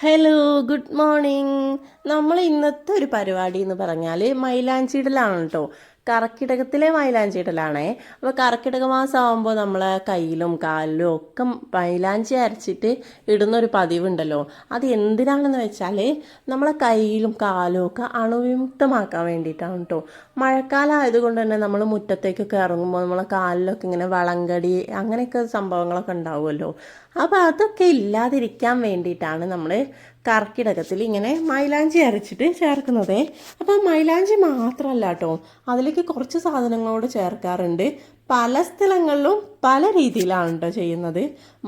Hello good morning നമ്മൾ ഇന്നത്തെ ഒരു പരിപാടി എന്ന് പറഞ്ഞാൽ മൈലാഞ്ചിടലാണ് കേട്ടോ കർക്കിടകത്തിലെ മൈലാഞ്ചിടലാണേ അപ്പോൾ മാസം ആകുമ്പോൾ നമ്മൾ കയ്യിലും കാലിലും ഒക്കെ മൈലാഞ്ചി അരച്ചിട്ട് ഇടുന്ന ഒരു പതിവുണ്ടല്ലോ. അത് എന്തിനാണെന്ന് വെച്ചാൽ നമ്മളെ കയ്യിലും കാലും ഒക്കെ അണുവിമുക്തമാക്കാൻ വേണ്ടിയിട്ടാണ് കേട്ടോ മഴക്കാലം ആയതുകൊണ്ട് തന്നെ നമ്മൾ മുറ്റത്തേക്കൊക്കെ ഇറങ്ങുമ്പോൾ നമ്മളെ കാലിലൊക്കെ ഇങ്ങനെ വളങ്കടി അങ്ങനെയൊക്കെ സംഭവങ്ങളൊക്കെ ഉണ്ടാവുമല്ലോ. അപ്പോൾ അതൊക്കെ ഇല്ലാതിരിക്കാൻ വേണ്ടിയിട്ടാണ് നമ്മൾ കർക്കിടകത്തിൽ ഇങ്ങനെ മൈലാഞ്ചി അരച്ചിട്ട് ചേർക്കുന്നത്. അപ്പോൾ മൈലാഞ്ചി മാത്രമല്ല കേട്ടോ അതിലേക്ക് കുറച്ച് സാധനങ്ങളോട് ചേർക്കാറുണ്ട്. പല സ്ഥലങ്ങളിലും പല രീതിയിലാണ് കേട്ടോ ചെയ്യുന്നത്.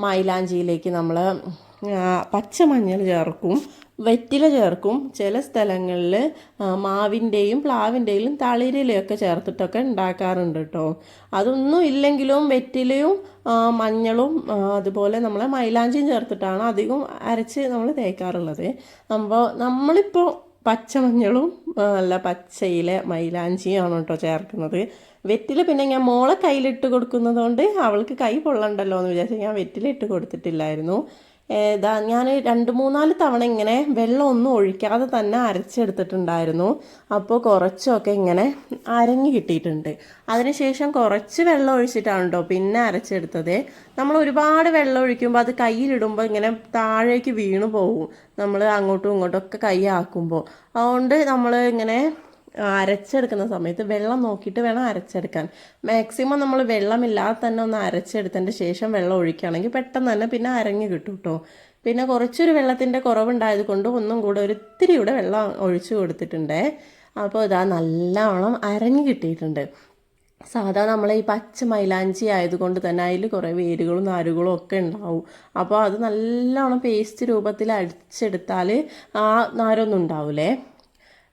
മൈലാഞ്ചിയിലേക്ക് നമ്മൾ പച്ചമഞ്ഞൾ ചേർക്കും വെറ്റില ചേർക്കും. ചില സ്ഥലങ്ങളിൽ മാവിന്റെയും പ്ലാവിന്റെയും തളിരിലെയൊക്കെ ചേർത്തിട്ടൊക്കെ ഉണ്ടാക്കാറുണ്ട് കേട്ടോ അതൊന്നും ഇല്ലെങ്കിലും വെറ്റിലയും മഞ്ഞളും അതുപോലെ നമ്മൾ മൈലാഞ്ചിയും ചേർത്തിട്ടാണ് അധികം അരച്ച് നമ്മൾ തേക്കാറുള്ളത്. അപ്പോൾ നമ്മളിപ്പോൾ പച്ചമഞ്ഞളും അല്ല പച്ചയിലെ മൈലാഞ്ചിയാണ് കേട്ടോ ചേർക്കുന്നത്. വെറ്റില പിന്നെ ഞാൻ മോളെ കയ്യിലിട്ട് കൊടുക്കുന്നതുകൊണ്ട് അവൾക്ക് കൈ പൊള്ളണ്ടല്ലോ എന്ന് വിചാരിച്ച് ഞാൻ വെറ്റില ഇട്ട് കൊടുത്തിട്ടില്ലായിരുന്നു. ഏതാ ഞാൻ രണ്ട് മൂന്നാൽ തവണ ഇങ്ങനെ വെള്ളം ഒന്നും ഒഴിക്കാതെ തന്നെ അരച്ചെടുത്തിട്ടുണ്ടായിരുന്നു. അപ്പോൾ കുറച്ചൊക്കെ ഇങ്ങനെ അരഞ്ഞു കിട്ടിയിട്ടുണ്ട്. അതിനുശേഷം കുറച്ച് വെള്ളം ഒഴിച്ചിട്ടാണ് കേട്ടോ പിന്നെ അരച്ചെടുത്തത്. നമ്മൾ ഒരുപാട് വെള്ളം ഒഴിക്കുമ്പോൾ അത് കയ്യിലിടുമ്പോൾ ഇങ്ങനെ താഴേക്ക് വീണു പോകും നമ്മൾ അങ്ങോട്ടും ഇങ്ങോട്ടും ഒക്കെ കൈ ആക്കുമ്പോൾ അതുകൊണ്ട് നമ്മൾ ഇങ്ങനെ അരച്ചെടുക്കുന്ന സമയത്ത് വെള്ളം നോക്കിയിട്ട് വേണം അരച്ചെടുക്കാൻ. മാക്സിമം നമ്മൾ വെള്ളമില്ലാതെ തന്നെ ഒന്ന് അരച്ചെടുത്തതിന്റെ ശേഷം വെള്ളം ഒഴിക്കുകയാണെങ്കിൽ പെട്ടെന്ന് തന്നെ പിന്നെ അരഞ്ഞു കിട്ടും കേട്ടോ പിന്നെ കുറച്ചൊരു വെള്ളത്തിന്റെ കുറവുണ്ടായത് കൊണ്ട് ഒന്നും കൂടെ ഒരു ഇത്തിരി കൂടെ വെള്ളം ഒഴിച്ചു കൊടുത്തിട്ടുണ്ട്. അപ്പോൾ ഇതാ നല്ലവണ്ണം അരഞ്ഞു കിട്ടിയിട്ടുണ്ട്. സാധാ നമ്മൾ ഈ പച്ച മൈലാഞ്ചി ആയതുകൊണ്ട് തന്നെ അതിൽ കുറേ വേരുകളും നാരുകളും ഒക്കെ ഉണ്ടാവും. അപ്പോൾ അത് നല്ലവണ്ണം പേസ്റ്റ് രൂപത്തിൽ അടിച്ചെടുത്താൽ ആ നാരൊന്നും ഉണ്ടാവില്ലേ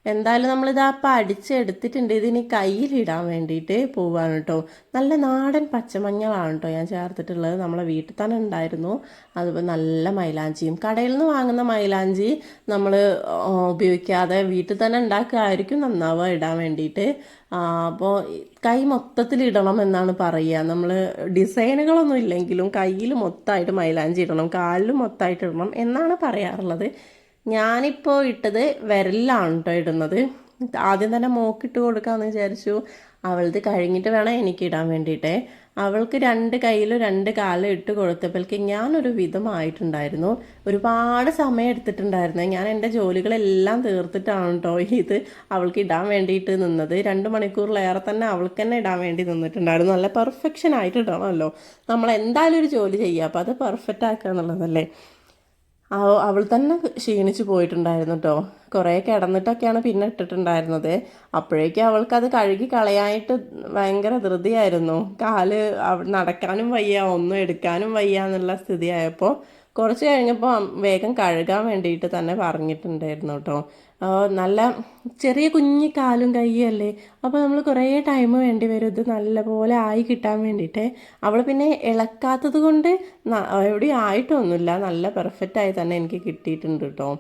എന്തായാലും നമ്മളിത് ആ അടിച്ചെടുത്തിട്ടുണ്ട് ഇതിന് കയ്യിലിടാൻ വേണ്ടിയിട്ട് പോവാണ് കേട്ടോ നല്ല നാടൻ പച്ചമഞ്ഞളാണ് കേട്ടോ ഞാൻ ചേർത്തിട്ടുള്ളത്. നമ്മളെ വീട്ടിൽ തന്നെ ഉണ്ടായിരുന്നു. അതുപോലെ നല്ല മൈലാഞ്ചിയും. കടയിൽ നിന്ന് വാങ്ങുന്ന മൈലാഞ്ചി നമ്മൾ ഉപയോഗിക്കാതെ വീട്ടിൽ തന്നെ ഉണ്ടാക്കുകയായിരിക്കും നന്നാവുക ഇടാൻ വേണ്ടിയിട്ട്. അപ്പോൾ കൈ മൊത്തത്തിൽ ഇടണം എന്നാണ് പറയുക. നമ്മൾ ഡിസൈനുകളൊന്നും ഇല്ലെങ്കിലും കയ്യിൽ മൊത്തമായിട്ട് മൈലാഞ്ചി ഇടണം കാലിലും മൊത്തമായിട്ട് ഇടണം എന്നാണ് പറയാറുള്ളത്. ഞാനിപ്പോൾ ഇട്ടത് വിരലിലാണ് കേട്ടോ ഇടുന്നത്. ആദ്യം തന്നെ മോക്കിട്ട് കൊടുക്കാമെന്ന് വിചാരിച്ചു. അവളത് കഴിഞ്ഞിട്ട് വേണം എനിക്ക് ഇടാൻ വേണ്ടിയിട്ടേ. അവൾക്ക് രണ്ട് കയ്യിലും രണ്ട് കാലും ഇട്ട് കൊടുത്തപ്പോഴേക്ക് ഞാനൊരു വിധമായിട്ടുണ്ടായിരുന്നു. ഒരുപാട് സമയം എടുത്തിട്ടുണ്ടായിരുന്നു. ഞാൻ എന്റെ ജോലികളെല്ലാം തീർത്തിട്ടാണ് കേട്ടോ ഇത് അവൾക്ക് ഇടാൻ വേണ്ടിയിട്ട് നിന്നത്. രണ്ട് മണിക്കൂറിലേറെ തന്നെ അവൾക്ക് തന്നെ ഇടാൻ വേണ്ടി നിന്നിട്ടുണ്ടായിരുന്നു. നല്ല പെർഫെക്ഷൻ ആയിട്ട് ഇടണമല്ലോ. നമ്മൾ എന്തായാലും ഒരു ജോലി ചെയ്യുക അപ്പോൾ അത് പെർഫെക്റ്റ് ആക്കുക എന്നുള്ളതല്ലേ? അവൾ തന്നെ ക്ഷീണിച്ച് പോയിട്ടുണ്ടായിരുന്നു കേട്ടോ കുറേ കിടന്നിട്ടൊക്കെയാണ് പിന്നെ ഇട്ടിട്ടുണ്ടായിരുന്നത്. അപ്പോഴേക്കും അവൾക്കത് കഴുകി കളയാനായിട്ട് ഭയങ്കര ധൃതിയായിരുന്നു. കാൽ നടക്കാനും വയ്യ ഒന്നും എടുക്കാനും വയ്യ എന്നുള്ള സ്ഥിതിയായപ്പോൾ കുറച്ച് കഴിഞ്ഞപ്പോൾ വേഗം കഴുകാൻ വേണ്ടിയിട്ട് തന്നെ പറഞ്ഞിട്ടുണ്ടായിരുന്നു കേട്ടോ. നല്ല ചെറിയ കുഞ്ഞി കാലും കൈയല്ലേ അപ്പോൾ നമ്മൾ കുറേ ടൈം വേണ്ടി വരും. ഇത് നല്ലപോലെ ആയി കിട്ടാൻ വേണ്ടിയിട്ട്. അവൾ പിന്നെ ഇളക്കാത്തത് കൊണ്ട് എവിടെയും ആയിട്ടൊന്നുമില്ല. നല്ല പെർഫെക്റ്റ് ആയി തന്നെ എനിക്ക് കിട്ടിയിട്ടുണ്ട് കേട്ടോ.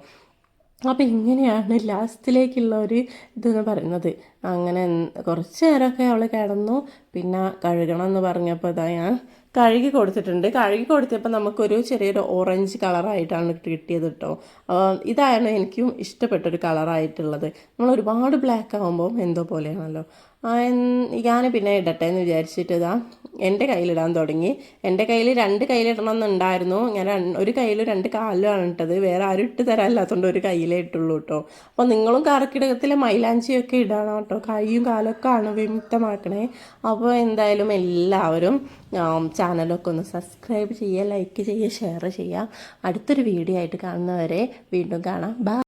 അപ്പോൾ ഇങ്ങനെയാണ് ലാസ്റ്റിലേക്കുള്ള ഒരു ഇതെന്ന് പറയുന്നത്. അങ്ങനെ കുറച്ച് നേരമൊക്കെ അവൾ കിടന്നു. പിന്നെ കഴുകണം എന്ന് പറഞ്ഞപ്പോൾ ഇതാ ഞാൻ കഴുകി കൊടുത്തിട്ടുണ്ട്. കഴുകി കൊടുത്തപ്പോൾ നമുക്കൊരു ചെറിയൊരു ഓറഞ്ച് കളറായിട്ടാണ് കിട്ടിയത് കേട്ടോ ഇതാണ് എനിക്കും ഇഷ്ടപ്പെട്ടൊരു കളറായിട്ടുള്ളത് നമ്മൾ ഒരുപാട് ബ്ലാക്ക് ആകുമ്പോൾ എന്തോ പോലെയാണല്ലോ. ഞാൻ പിന്നെ ഇടട്ടെ എന്ന് വിചാരിച്ചിട്ട് ഇതാ എന്റെ കയ്യിലിടാൻ തുടങ്ങി. എന്റെ കയ്യിൽ രണ്ട് കയ്യിലിടണം എന്നുണ്ടായിരുന്നു ഞാൻ ഒരു കയ്യിൽ രണ്ട് കാലിലാണ് ഇട്ടത്. വേറെ ആരും ഇട്ട് തരാനില്ലാത്തതുകൊണ്ട് ഒരു കയ്യിലേ ഇട്ടുള്ളൂ കേട്ടോ അപ്പോൾ നിങ്ങളും കറക്കിടകത്തിലെ മൈലാഞ്ചിയൊക്കെ ഇടണം കേട്ടോ കൈയും കാലൊക്കെ അണുവിമുക്തമാക്കണേ. അപ്പോൾ എന്തായാലും എല്ലാവരും ചാനലൊക്കെ ഒന്ന് സബ്സ്ക്രൈബ് ചെയ്യുക ലൈക്ക് ചെയ്യുക ഷെയർ ചെയ്യുക. അടുത്തൊരു വീഡിയോ ആയിട്ട് കാണുന്നവരെ വീണ്ടും കാണാം. ബൈ.